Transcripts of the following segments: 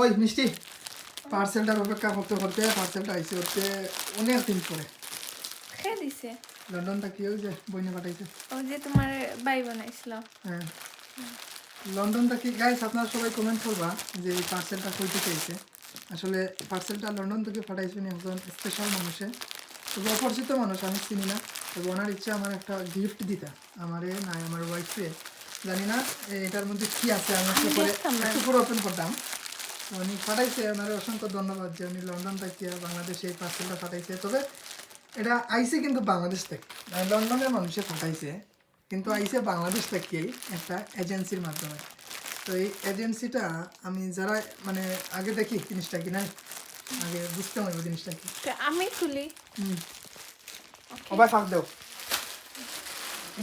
ওই মিষ্টি? পার্সেলটার অপেক্ষা করতে করতে পার্সেলটা আইসে হচ্ছে অনেক দিন পরে। খেয়ে দিছে। লন্ডন থেকে ওই বইনে পাঠাইছে? ও যে তোমার বাই বানাইছিল। হ্যাঁ। লন্ডন থেকে গাইস আপনারা সবাই কমেন্ট করবা যে এই পার্সেলটা কইতে চাইছে আসলে পার্সেলটা লন্ডন থেকে পাঠাইছেন একজন স্পেশাল মানুষে। তবে অপরিচিত মানুষ আমি চিনি না। তবে ওনার ইচ্ছা আমার একটা গিফট দিতা। আমারে না আমার ওয়াইফে জানি না এটার মধ্যে কি আছে আমি একটু করে একটু করে ওপেন করতাম। উনি পাঠাইছে ওনার অসংখ্য ধন্যবাদ যে উনি লন্ডন থেকে বাংলাদেশে এই পার্সেলটা পাঠাইছে। তবে এটা আইসে কিন্তু বাংলাদেশ থেকে মানে লন্ডনের মানুষে পাঠাইছে কিন্তু আইসে বাংলাদেশ থেকেই একটা এজেন্সির মাধ্যমে। তো এই এজেন্সিটা আমি যারা মানে আগে দেখি জিনিসটা কি না আগে বুঝতে পারব জিনিসটা কি। আমি খুলি? হুম। সবাই ফাঁক দেও।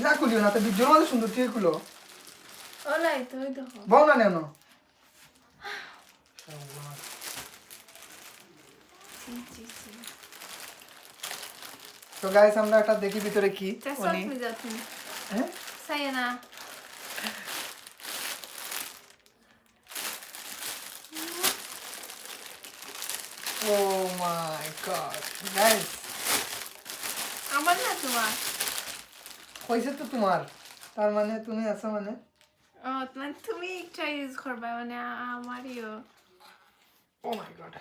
না খুলিও না তো ভিডিওর সুন্দর থেকে খুলো। ওলাই তো ওই দেখো। বল না নেন তো গাইস আমরা একটা দেখি ভিতরে কি? উনি হ্যাঁ ও মাই গড গাইস আমার না তোমার। হয়েছে তো তোমার। তার মানে তুমি আছো মানে? ও মানে তুমি একটা ইউজ করবা মানে আ- আমারইও ও মাই গড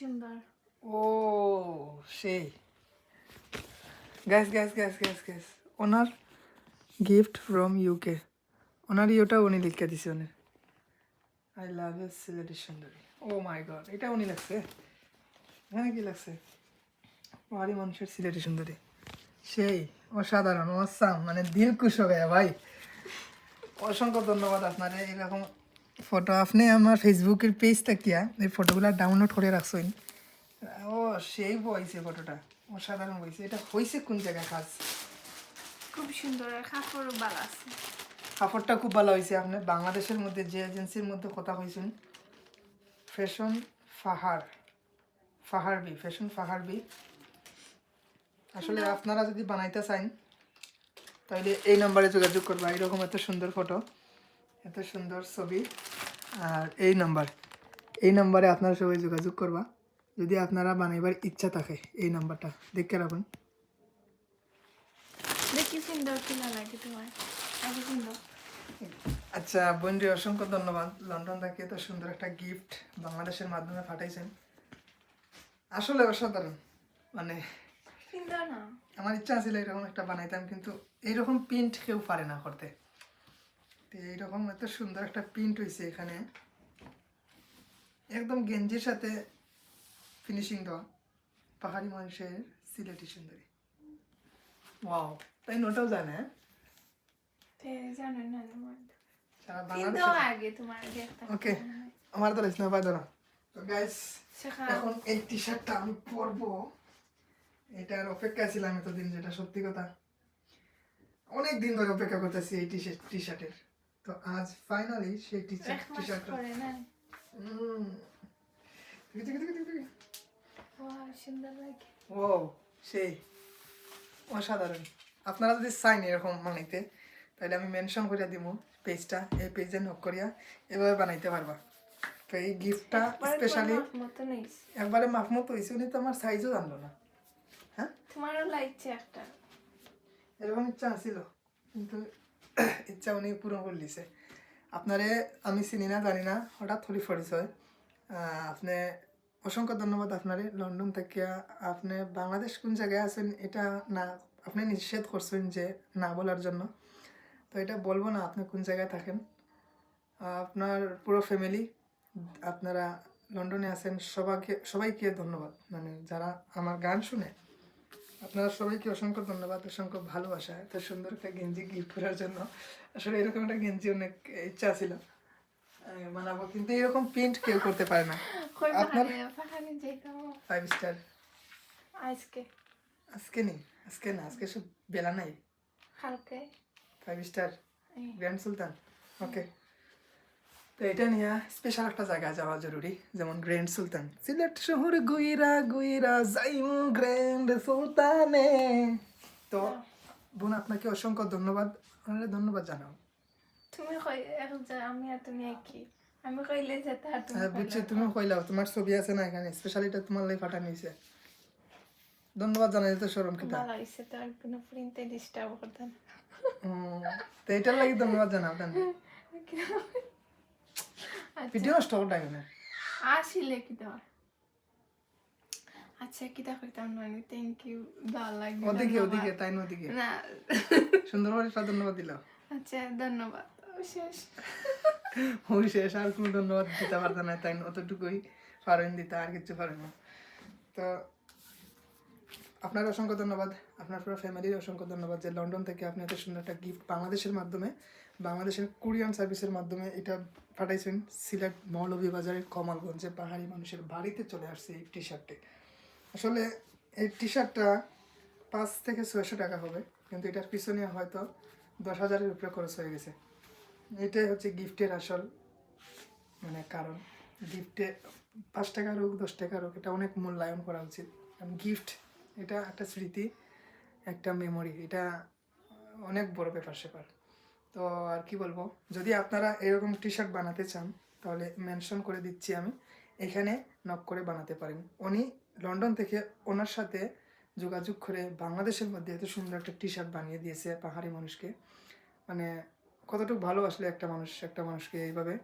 সুন্দর। ও সেই। Gas gas gas gas gas ওনার গিফট ফ্রম ইউকে ওনার ইউটা উনি লিখে দিছে উনি। আই লাভ ইউ সিলেটি সুন্দরী। ও মাই গড এটা উনি লাগছে এখানে কি লাগছে মানুষের সিলেটি সুন্দরী। সেই অসাধারণ অসাম মানে দিল খুশ হয়ে ভাই। অসংখ্য ধন্যবাদ আপনার এরকম ফটো আপনি আমার ফেসবুকের পেজ থাকিয়া এই ফটোগুলো ডাউনলোড করে রাখছেন ও সেই বইছে ফটোটা। অসাধারণ বইছে এটা হয়েছে কোন জায়গায় কাজ খুব সুন্দর আর কাপড়ও ভালো আছে। কাপড়টা খুব ভালো হয়েছে আপনি বাংলাদেশের মধ্যে যে এজেন্সির মধ্যে কথা হয়েছেন ফ্যাশন ফাহার ফাহারবি ফ্যাশন ফাহারবি আসলে আপনারা যদি বানাইতে চান তাহলে এই নাম্বারে যোগাযোগ করবা। এরকম এত সুন্দর ফটো এত সুন্দর ছবি। আর এই নাম্বার এই নাম্বারে আপনারা সবাই যোগাযোগ করবা। যদি আপনারা বানাইবার ইচ্ছা থাকে এই নাম্বারটা দেখে রাখুন। আচ্ছা বন্ধু অসংখ্য ধন্যবাদ। লন্ডন থেকে এত সুন্দর একটা গিফট বাংলাদেশের মাধ্যমে পাঠাইছেন। আসলে অসাধারণ। মানে আমার ইচ্ছা ছিল এরকম একটা বানাইতাম কিন্তু এইরকম প্রিন্ট কেউ পারে না করতে। তো এইরকম এত সুন্দর একটা প্রিন্ট হয়েছে এখানে। একদম গেঞ্জির সাথে ফিনিশিং দেওয়া। পাহাড়ি মানুষের সিলেটি সুন্দরী। ওয়াও তাই নোটাও জানে? ওকে আমার তো না ধরো তো গাইস এখন এই টি শার্টটা আমি পরবো। এটার অপেক্ষা ছিলাম এতদিন যেটা সত্যি কথা। অনেক দিন ধরে অপেক্ষা করতেছি এই টি শার্ট টি শার্টের তো আজ ফাইনালি সেই টি এক টি মাস শার্টটা ও সেই। অসাধারণ। আপনারা যদি চাইন এরকম বানাইতে তাহলে আমি মেনশন করিয়া দিব পেজটা এই পেজে নক করিয়া এভাবে বানাইতে পারবা। তো এই গিফটটা স্পেশালি একবারে মাপ মতো হয়েছে উনি তো আমার সাইজও জানলো না। হ্যাঁ? তোমারও লাগছে একটা। এরকম ইচ্ছা আছিল। কিন্তু ইচ্ছা উনি পূরণ করে দিছে। আপনারে আমি চিনি না, জানি না, হঠাৎ হলি পরিচয়। আপনি, অসংখ্য ধন্যবাদ আপনারে। লন্ডন থেকে আপনি বাংলাদেশ কোন জায়গায় আছেন এটা না, আপনি নিষেধ করছেন যে না বলার জন্য। তো এটা বলব না আপনি কোন জায়গায় থাকেন। আপনার পুরো ফ্যামিলি আপনারা লন্ডনে আছেন, সবাইকে সবাইকে ধন্যবাদ। মানে যারা আমার গান শুনে আপনারা সবাইকে অসংখ্য ধন্যবাদ অসংখ্য ভালোবাসা এত সুন্দর একটা গেঞ্জি গিফট করার জন্য। আসলে এরকম একটা গেঞ্জি অনেক ইচ্ছা ছিল। বানাবো কিন্তু এরকম প্রিন্ট কেউ করতে পারে না। আপনার- ফাইভ স্টার আজকে। আজকে নেই? আজকে না আজকে সব বেলা নাই। কালকে। Five star Grand Sultan. Okay তো এটা নিয়ে স্পেশাল একটা জায়গা যাওয়া জরুরি যেমন গ্র্যান্ড সুলতান সিলেট শহর গুইরা গুইরা যাইমু গ্র্যান্ড সুলতানে তো বোন আপনাকে অসংখ্য ধন্যবাদ। আপনারা ধন্যবাদ জানাও। তুমি কই আমি আর তুমি একই। আমি কইলে যেতে আর তুমি হ্যাঁ বুঝছি তুমি কইলাও তোমার ছবি আছে না এখানে? স্পেশালি এটা তোমার লাই ফাটা নিয়েছে ধন্যবাদ জানাই তো সরম কিতা। ভালো হয়েছে তো আর কোনো প্রিন্টে ডিস্টার্ব করতেন হুম, তো এটার লাগি ধন্যবাদ জানাও তাই ভিডিও নষ্ট করতে না আসিলে কি দেওয়া আচ্ছা কি দেখো করতাম মানে থ্যাংক ইউ ভালো লাগবে ওদিকে। ওদিকে তাই না ওদিকে? না। সুন্দর করে ধন্যবাদ দিলাম। আচ্ছা ধন্যবাদ। শেষ। ওই শেষ আর কোনো ধন্যবাদ দিতে পারতো না তাই না অতটুকুই পারেন দিতে আর কিছু পারেন না। তো আপনার অসংখ্য ধন্যবাদ, আপনার পুরো ফ্যামিলির অসংখ্য ধন্যবাদ যে লন্ডন থেকে আপনি এত সুন্দর একটা গিফট বাংলাদেশের মাধ্যমে, বাংলাদেশের কুরিয়ান সার্ভিসের মাধ্যমে এটা পাঠাইছেন সিলেট মৌলভীবাজারের কমলগঞ্জে পাহাড়ি মানুষের বাড়িতে চলে আসছে এই টি শার্টটি আসলে এই টি শার্টটা পাঁচ থেকে ছয়শো টাকা হবে, কিন্তু এটার পিছনে হয়তো দশ হাজারের উপরে খরচ হয়ে গেছে। এটাই হচ্ছে গিফটের আসল মানে কারণ। গিফটে পাঁচ টাকার হোক, দশ টাকার হোক, এটা অনেক মূল্যায়ন করা উচিত। গিফট এটা একটা স্মৃতি, একটা মেমোরি এটা অনেক বড় ব্যাপার স্যাপার। তো আর কি বলব, যদি আপনারা এরকম টি শার্ট বানাতে চান, তাহলে মেনশন করে দিচ্ছি আমি। এখানে নক করে বানাতে পারেন। উনি লন্ডন থেকে ওনার সাথে যোগাযোগ করে বাংলাদেশের মধ্যে এত সুন্দর একটা টি শার্ট বানিয়ে দিয়েছে পাহাড়ি মানুষকে। মানে কতটুকু ভালোবাসলে একটা মানুষ, একটা মানুষকে এইভাবে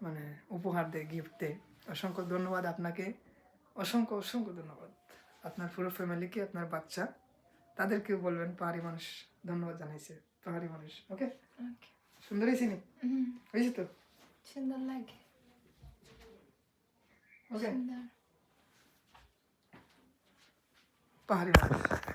মানে উপহার দেয় গিফট দেয়। অসংখ্য ধন্যবাদ আপনাকে। অসংখ্য অসংখ্য ধন্যবাদ। আপনার পুরো ফ্যামিলিকে আপনার বাচ্চা তাদেরকেও বলবেন পাহাড়ি মানুষ ধন্যবাদ জানাইছে পাহাড়ি মানুষ ওকে সুন্দর সুন্দরই চিনি হয়েছে তো? সুন্দর লাগে। ওকে পাহাড়ি মানুষ।